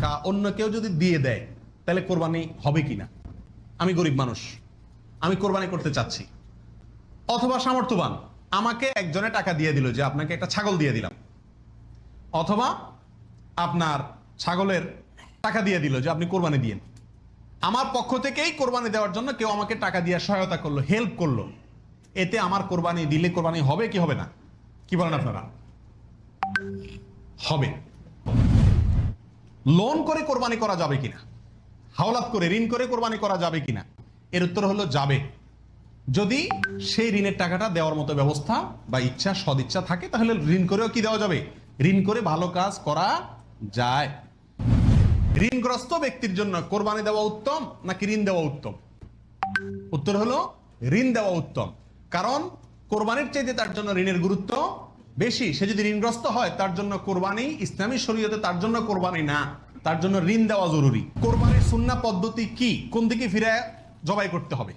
টাকা অন্য কেউ যদি দিয়ে দেয়, তাহলে কোরবানি হবে কিনা? আমি গরিব মানুষ। আমি কোরবানি করতে চাচ্ছি। অথবা সামর্থ্যবান। আমাকে একজনে টাকা দিয়ে দিল যে আপনাকে একটা ছাগল দিয়ে দিলাম। অথবা আপনার ছাগলের টাকা দিয়ে দিল যে আপনি কোরবানি দিয়েন। আমার পক্ষ থেকেই কোরবানি দেওয়ার জন্য কেউ আমাকে টাকা দিয়ে সহায়তা করল হেল্প করল। এতে আমার কোরবানি দিলে কোরবানি হবে কি হবে না? কি বলেন আপনারা? হবে। লোন করে কোরবানি করা যাবে কিনা? হাওলাত করে, ঋণ করে কোরবানি করা যাবে কিনা? এর উত্তর হলো যাবে। যদি সেই ঋণের টাকাটা দেওয়ার মতো ব্যবস্থা বা ইচ্ছা, সদিচ্ছা থাকে, তাহলে ঋণ করেও কি দেওয়া যাবে? ঋণ করে ভালো কাজ করা যায়। ঋণগ্রস্ত ব্যক্তির জন্য কোরবানি দেওয়া উত্তম নাকি ঋণ দেওয়া উত্তম? উত্তর হলো ঋণ দেওয়া উত্তম। কারণ কোরবানির চাইতে তার জন্য ঋণের গুরুত্ব বেশি, সে যদি ঋণগ্রস্ত হয়, তার জন্য কোরবানি, ইসলামী শরীয়তে তার জন্য কোরবানি না, তার জন্য ঋণ দেওয়া জরুরি। কোরবানির সুন্না পদ্ধতি কি? কোন দিকে ফিরে জবাই করতে হবে?